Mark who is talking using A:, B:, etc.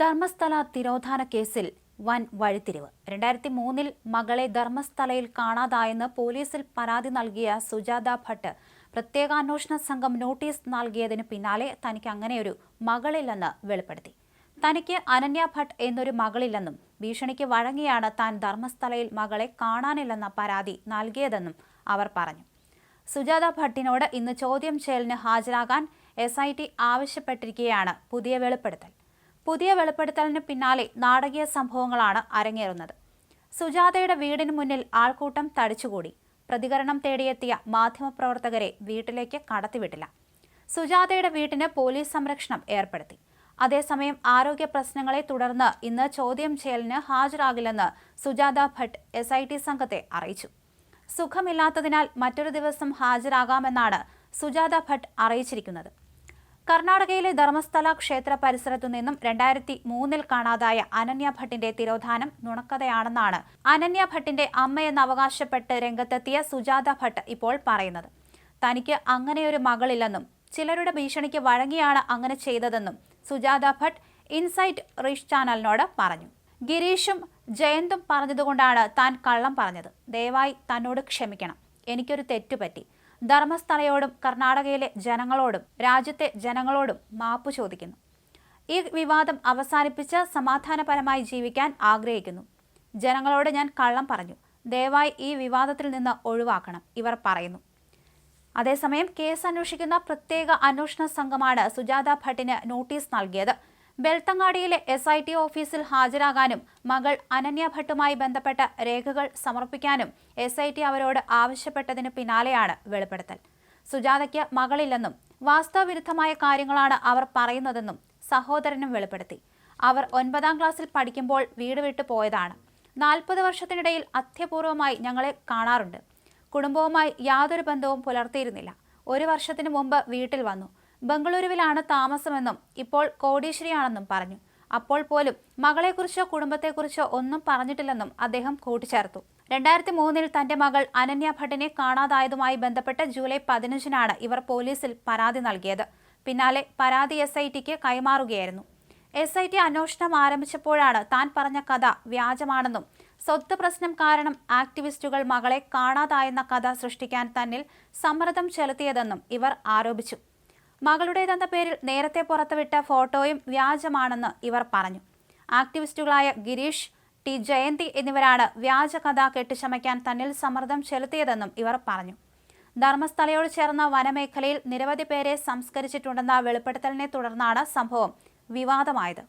A: ധർമ്മസ്ഥല തിരോധാന കേസിൽ വൻ വഴിത്തിരിവ്. രണ്ടായിരത്തി മൂന്നിൽ മകളെ ധർമ്മസ്ഥലയിൽ കാണാതായെന്ന് പോലീസിൽ പരാതി നൽകിയ സുജാത ഭട്ട് പ്രത്യേകാന്വേഷണ സംഘം നോട്ടീസ് നൽകിയതിന് പിന്നാലെ തനിക്ക് അങ്ങനെയൊരു മകളില്ലെന്ന് വെളിപ്പെടുത്തി. തനിക്ക് അനന്യ ഭട്ട് എന്നൊരു മകളില്ലെന്നും ഭീഷണിക്ക് വഴങ്ങിയാണ് താൻ ധർമ്മസ്ഥലയിൽ മകളെ കാണാനില്ലെന്ന പരാതി നൽകിയതെന്നും അവർ പറഞ്ഞു. സുജാത ഭട്ടിനോട് ഇന്ന് ചോദ്യം ചെയ്യലിന് ഹാജരാകാൻ എസ് ഐ ടി ആവശ്യപ്പെട്ടിരിക്കുകയാണ് പുതിയ വെളിപ്പെടുത്തൽ. പുതിയ വെളിപ്പെടുത്തലിന് പിന്നാലെ നാടകീയ സംഭവങ്ങളാണ് അരങ്ങേറുന്നത്. സുജാതയുടെ വീടിന് മുന്നിൽ ആൾക്കൂട്ടം തടിച്ചുകൂടി. പ്രതികരണം തേടിയെത്തിയ മാധ്യമപ്രവർത്തകരെ വീട്ടിലേക്ക് കടത്തിവിട്ടില്ല. സുജാതയുടെ വീട്ടിന് പോലീസ് സംരക്ഷണം ഏർപ്പെടുത്തി. അതേസമയം ആരോഗ്യ പ്രശ്നങ്ങളെ തുടർന്ന് ഇന്ന് ചോദ്യം ചെയ്യലിന് ഹാജരാകില്ലെന്ന് Sujatha Bhatt S I T സംഘത്തെ അറിയിച്ചു. സുഖമില്ലാത്തതിനാൽ മറ്റൊരു ദിവസം ഹാജരാകാമെന്നാണ് സുജാത ഭട്ട് അറിയിച്ചിരിക്കുന്നത്. കർണാടകയിലെ ധർമ്മസ്ഥല ക്ഷേത്ര പരിസരത്തു നിന്നും രണ്ടായിരത്തി മൂന്നിൽ കാണാതായ അനന്യ ഭട്ടിന്റെ തിരോധാനം നുണക്കഥയാണെന്നാണ് അനന്യ ഭട്ടിന്റെ അമ്മയെന്ന് അവകാശപ്പെട്ട് രംഗത്തെത്തിയ സുജാത ഭട്ട് ഇപ്പോൾ പറയുന്നത്. തനിക്ക് അങ്ങനെയൊരു മകളില്ലെന്നും ചിലരുടെ ഭീഷണിക്ക് വഴങ്ങിയാണ് അങ്ങനെ ചെയ്തതെന്നും സുജാത ഭട്ട് ഇൻസൈറ്റ് റിഷ് ചാനലിനോട് പറഞ്ഞു. ഗിരീഷും ജയന്തും പറഞ്ഞതുകൊണ്ടാണ് താൻ കള്ളം പറഞ്ഞത്. ദയവായി തന്നോട് ക്ഷമിക്കണം. എനിക്കൊരു തെറ്റുപറ്റി. ധർമ്മസ്ഥലയോടും കർണാടകയിലെ ജനങ്ങളോടും രാജ്യത്തെ ജനങ്ങളോടും മാപ്പ് ചോദിക്കുന്നു. ഈ വിവാദം അവസാനിപ്പിച്ച് സമാധാനപരമായി ജീവിക്കാൻ ആഗ്രഹിക്കുന്നു. ജനങ്ങളോട് ഞാൻ കള്ളം പറഞ്ഞു. ദയവായി ഈ വിവാദത്തിൽ നിന്ന് ഒഴിവാക്കണം ഇവർ പറയുന്നു. അതേസമയം കേസ് അന്വേഷിക്കുന്ന പ്രത്യേക അന്വേഷണ സംഘമാണ് സുജാത ഭട്ടിന് നോട്ടീസ് നൽകിയത്. ബെൽത്തങ്ങാടിയിലെ എസ് ഐ ടി ഓഫീസിൽ ഹാജരാകാനും മകൾ അനന്യ ഭട്ടുമായി ബന്ധപ്പെട്ട രേഖകൾ സമർപ്പിക്കാനും എസ് ഐ ടി അവരോട് ആവശ്യപ്പെട്ടതിന് പിന്നാലെയാണ് വെളിപ്പെടുത്തൽ. സുജാതയ്ക്ക് മകളില്ലെന്നും വാസ്തവവിരുദ്ധമായ കാര്യങ്ങളാണ് അവർ പറയുന്നതെന്നും സഹോദരനും വെളിപ്പെടുത്തി. അവർ ഒൻപതാം ക്ലാസ്സിൽ പഠിക്കുമ്പോൾ വീട് വിട്ടു പോയതാണ്. നാൽപ്പത് വർഷത്തിനിടയിൽ അത്യപൂർവമായി ഞങ്ങളെ കാണാറുണ്ട്. കുടുംബവുമായി യാതൊരു ബന്ധവും പുലർത്തിയിരുന്നില്ല. ഒരു വർഷത്തിനു മുമ്പ് വീട്ടിൽ വന്നു. ബംഗളൂരുവിലാണ് താമസമെന്നും ഇപ്പോൾ കോടീശ്വരിയാണെന്നും പറഞ്ഞു. അപ്പോൾ പോലും മകളെക്കുറിച്ചോ കുടുംബത്തെക്കുറിച്ചോ ഒന്നും പറഞ്ഞിട്ടില്ലെന്നും അദ്ദേഹം കൂട്ടിച്ചേർത്തു. രണ്ടായിരത്തി മൂന്നിൽ തന്റെ മകൾ അനന്യ ഭട്ടിനെ കാണാതായതുമായി ബന്ധപ്പെട്ട് ജൂലൈ പതിനഞ്ചിനാണ് ഇവർ പോലീസിൽ പരാതി നൽകിയത്. പിന്നാലെ പരാതി എസ് ഐ ടിക്ക് കൈമാറുകയായിരുന്നു. എസ് ഐ ടി അന്വേഷണം ആരംഭിച്ചപ്പോഴാണ് താൻ പറഞ്ഞ കഥ വ്യാജമാണെന്നും സ്വത്ത് പ്രശ്നം കാരണം ആക്ടിവിസ്റ്റുകൾ മകളെ കാണാതായെന്ന കഥ സൃഷ്ടിക്കാൻ തന്നിൽ സമ്മർദ്ദം ചെലുത്തിയതെന്നും ഇവർ ആരോപിച്ചു. മകളുടേതെന്ന പേരിൽ നേരത്തെ പുറത്തുവിട്ട ഫോട്ടോയും വ്യാജമാണെന്ന് ഇവർ പറഞ്ഞു. ആക്ടിവിസ്റ്റുകളായ ഗിരീഷ് ടി ജയന്തി എന്നിവരാണ് വ്യാജ കഥ കെട്ടിച്ചമയ്ക്കാൻ തന്നിൽ സമ്മർദ്ദം ചെലുത്തിയതെന്നും ഇവർ പറഞ്ഞു. ധർമ്മസ്ഥലയോട് ചേർന്ന വനമേഖലയിൽ നിരവധി പേരെ സംസ്കരിച്ചിട്ടുണ്ടെന്ന വെളിപ്പെടുത്തലിനെ തുടർന്നാണ് സംഭവം വിവാദമായത്.